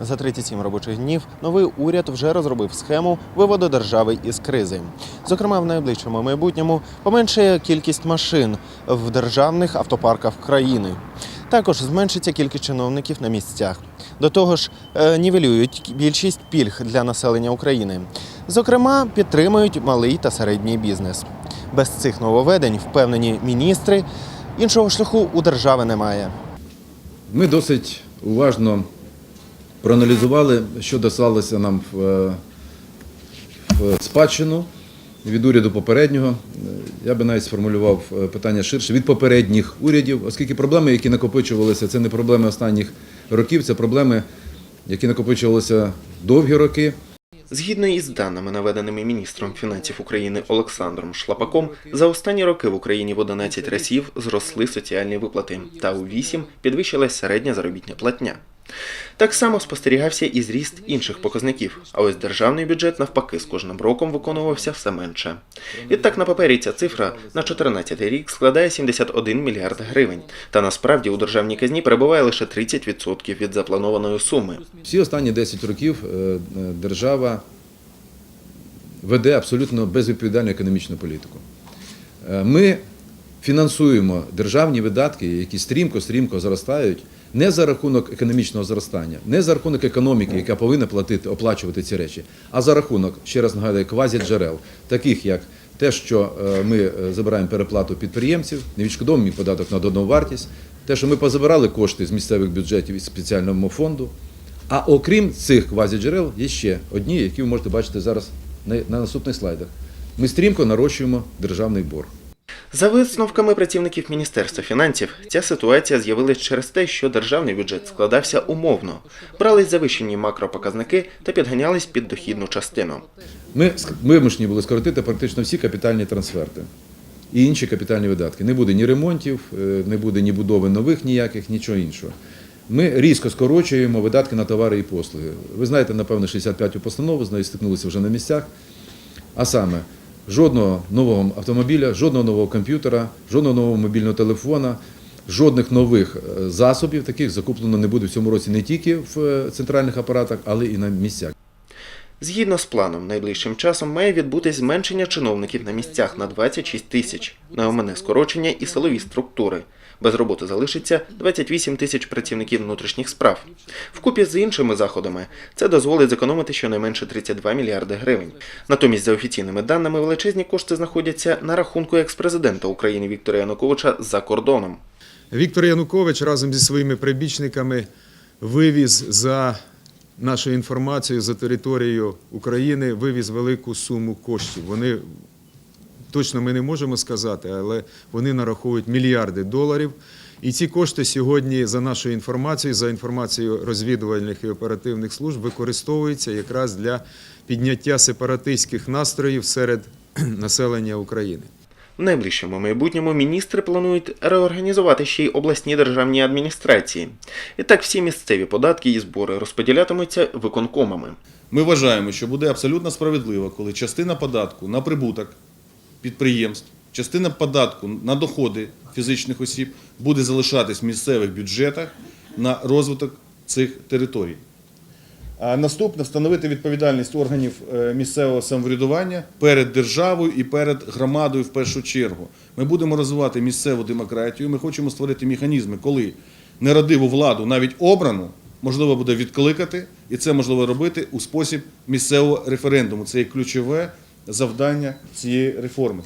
За 37 робочих днів новий уряд вже розробив схему виводу держави із кризи. Зокрема, в найближчому майбутньому поменшає кількість машин в державних автопарках країни. Також зменшиться кількість чиновників на місцях. До того ж, е, нівелюють більшість пільг для населення України. Зокрема, підтримують малий та середній бізнес. Без цих нововведень, впевнені міністри, іншого шляху у держави немає. Ми досить уважно проаналізували, що досталося нам в, е, в спадщину від уряду попереднього. Е, Я би навіть сформулював е, питання ширше від попередніх урядів, оскільки проблеми, які накопичувалися, це не проблеми останніх років, це проблеми, які накопичувалися довгі роки. Згідно із даними, наведеними міністром фінансів України Олександром Шлапаком, за останні роки в Україні в 11 разів зросли соціальні виплати, та у 8 підвищилась середня заробітня платня. Так само спостерігався і зріст інших показників, а ось державний бюджет навпаки з кожним роком виконувався все менше. Відтак на папері ця цифра на 14 рік складає 71 мільярд гривень, та насправді у державній казні перебуває лише 30% від запланованої суми. Всі останні 10 років е, е, держава веде абсолютно безвідповідальну економічну політику. Е, Ми фінансуємо державні видатки, які стрімко-стрімко зростають, не за рахунок економічного зростання, не за рахунок економіки, яка повинна платити, оплачувати ці речі, а за рахунок, ще раз нагадую, квазіджерел, таких як те, що е, ми е, забираємо переплату підприємців, невідшкодовуємо податок на додану вартість, те, що ми позабирали кошти з місцевих бюджетів із спеціального фонду. А окрім цих квазіджерел, є ще одні, які ви можете бачити зараз на наступних слайдах. Ми стрімко нарощуємо державний борг. За висновками працівників Міністерства фінансів, ця ситуація з'явилась через те, що державний бюджет складався умовно, брались завищені макропоказники та підганялись під дохідну частину. Ми вимушені були скоротити практично всі капітальні трансферти і інші капітальні видатки. Не буде ні ремонтів, е, не буде ні будови нових ніяких, нічого іншого. Ми різко скорочуємо видатки на товари і послуги. Ви знаєте, напевно, 65 постанову, з нею стикнулися вже на місцях. А саме, жодного нового автомобіля, жодного нового комп'ютера, жодного нового мобільного телефона, жодних нових е, засобів таких закуплено не буде в цьому році не тільки в е, центральних апаратах, але і на місцях. Згідно з планом, найближчим часом має відбутись зменшення чиновників на місцях на 26 тисяч, на омене скорочення і силові структури. Без роботи залишиться 28 тисяч працівників внутрішніх справ. Вкупі з іншими заходами це дозволить зекономити щонайменше 32 мільярди гривень. Натомість, за офіційними даними, величезні кошти знаходяться на рахунку екс-президента України Віктора Януковича за кордоном. Віктор Янукович разом зі своїми прибічниками вивіз за нашою інформацією за територію України вивіз велику суму коштів. Вони точно ми не можемо сказати, але вони нараховують мільярди доларів. І ці кошти сьогодні, за нашою інформацією, за інформацією розвідувальних і оперативних служб, використовуються якраз для підняття сепаратистських настроїв серед населення України. В найближчому майбутньому міністри планують реорганізувати ще й обласні державні адміністрації. І так всі місцеві податки і збори розподілятимуться виконкомами. Ми вважаємо, що буде абсолютно справедливо, коли частина податку на прибуток підприємств, частина податку на доходи фізичних осіб буде залишатись в місцевих бюджетах на розвиток цих територій. А наступне встановити відповідальність органів е, місцевого самоврядування перед державою і перед громадою в першу чергу. Ми будемо розвивати місцеву демократію. Ми хочемо створити механізми, коли нерадиву владу, навіть обрану, можливо буде відкликати, і це можливо робити у спосіб місцевого референдуму. Це є ключове завдання цієї реформи.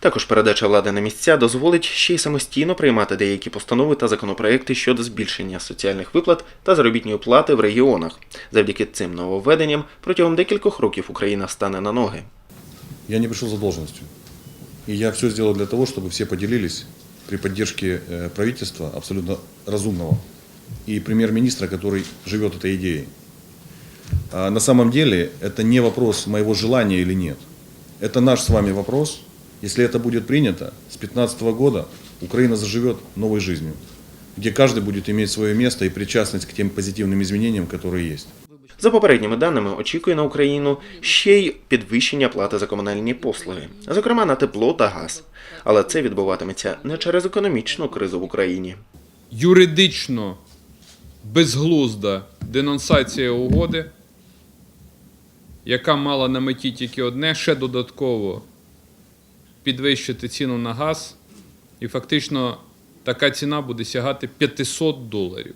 Також передача влади на місця дозволить ще й самостійно приймати деякі постанови та законопроекти щодо збільшення соціальних виплат та заробітної плати в регіонах. Завдяки цим нововведенням протягом декількох років Україна стане на ноги. Я не пришел за должностью. И я все сделал для того, чтобы все поделились при поддержке э, правительства абсолютно разумного и премьер-министра, который живет этой идеей. А на самом деле это не вопрос моего желания или нет. Это наш с вами вопрос. Если это будет принято, с 2015 года Украина заживет новой жизнью, где каждый будет иметь свое место и причастность к тем позитивным изменениям, которые есть. За попередніми даними, очікує на Україну ще й підвищення плати за комунальні послуги, зокрема на тепло та газ. Але це відбуватиметься не через економічну кризу в Україні. юридично безглузда денонсація угоди, яка мала на меті тільки одне, ще додатково підвищити ціну на газ, і фактично така ціна буде сягати 500 доларів.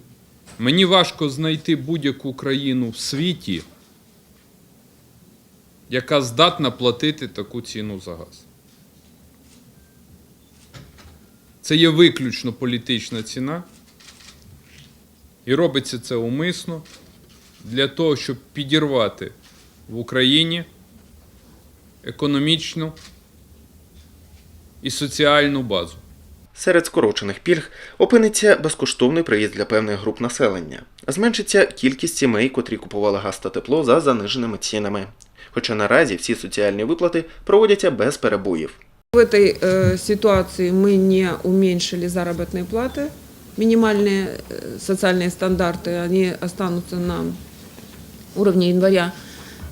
Мені важко знайти будь-яку країну в світі, яка здатна платити таку ціну за газ. Це є виключно політична ціна. І робиться це умисно для того, щоб підірвати в Україні економічну і соціальну базу. Серед скорочених пільг опиниться безкоштовний проїзд для певних груп населення. Зменшиться кількість сімей, котрі купували газ та тепло за заниженими цінами. Хоча наразі всі соціальні виплати проводяться без перебоїв. В этой э, ситуации мы не уменьшили заработные платы. Минимальные э, социальные стандарты, они останутся на уровне января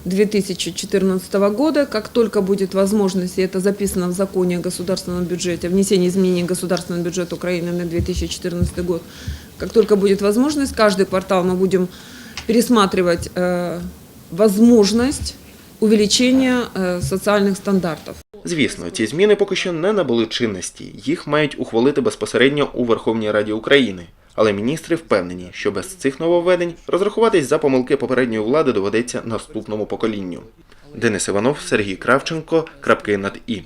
2014 года. Как только будет возможность, и это записано в законе о государственном бюджете, внесение изменений в государственный бюджет Украины на 2014 год, как только будет возможность, каждый квартал мы будем пересматривать э, возможность увеличения э, социальных стандартов. Звісно, ці зміни поки що не набули чинності. Їх мають ухвалити безпосередньо у Верховній Раді України. Але міністри впевнені, що без цих нововведень розрахуватись за помилки попередньої влади доведеться наступному поколінню. Денис Іванов, Сергій Кравченко. Крапки над і.